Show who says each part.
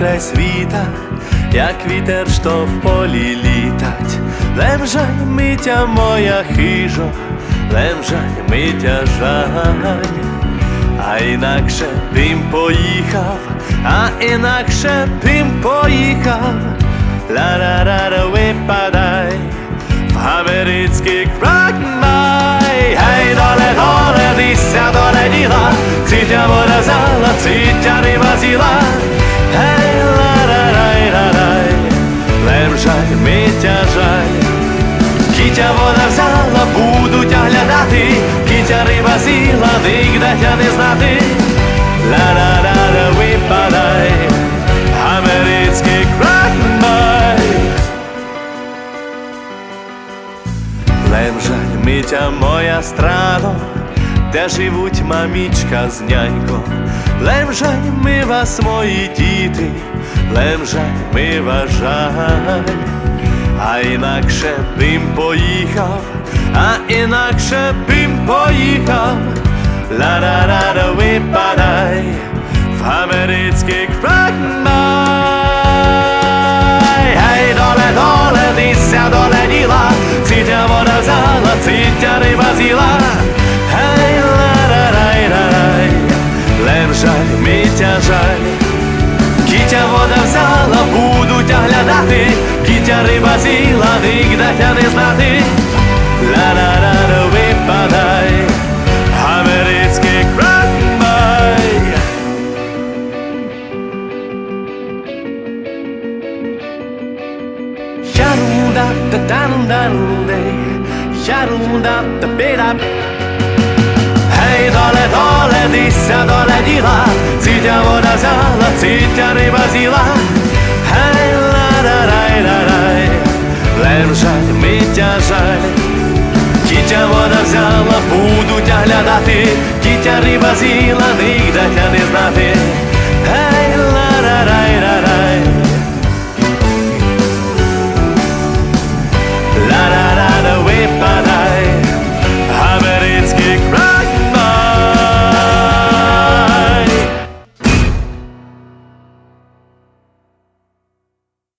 Speaker 1: край світа, як вітер, що в полі літать, лемжаль митя моя хижо, лемжаль митя жаль, а інакше бим поїхав, а інакше бим поїхав, ла-ра-ра-ра випадай, в америцький кракмай, гей, доле, доле, дися, доле діла, цитя вода зала, цитя риба зіла, лемжаль, митя жаль, Кітя вода взяла, будуть оглядати, кітя риба зіла, нігде тя не знати. Ла-ла-ла-ла, випадай, америцький кракмай. Лемжаль, митя моя страно, де живуть мамічка з няньком. Лемжаль, ми вас, мої діти, лемжаль, ми вас жаль. А інакше бим поїхав, а інакше бим поїхав, ла-ра-ра-ра, випадай в америцький кракмай. Гей, доле, доле, нися доле діла, цитя вода взяла, цитя риба з'їла. Гей, ла-ра-рай-ра-рай, лев жаль, митя жаль. Кітя вода взяла, будуть оглядати, риба з'їла, нігде тя не знати. Ла-ла-ла-ла, випадай, америцький кракмай. Ярунда та тандарунде, ярунда та беда. Гей, доле, доле, дися, доле діла, цитя вода взяла, цитя риба з'їла. Гей, Кітя вода взяла, будуть оглядати, дітя риба з'їла, нігде тя не знати.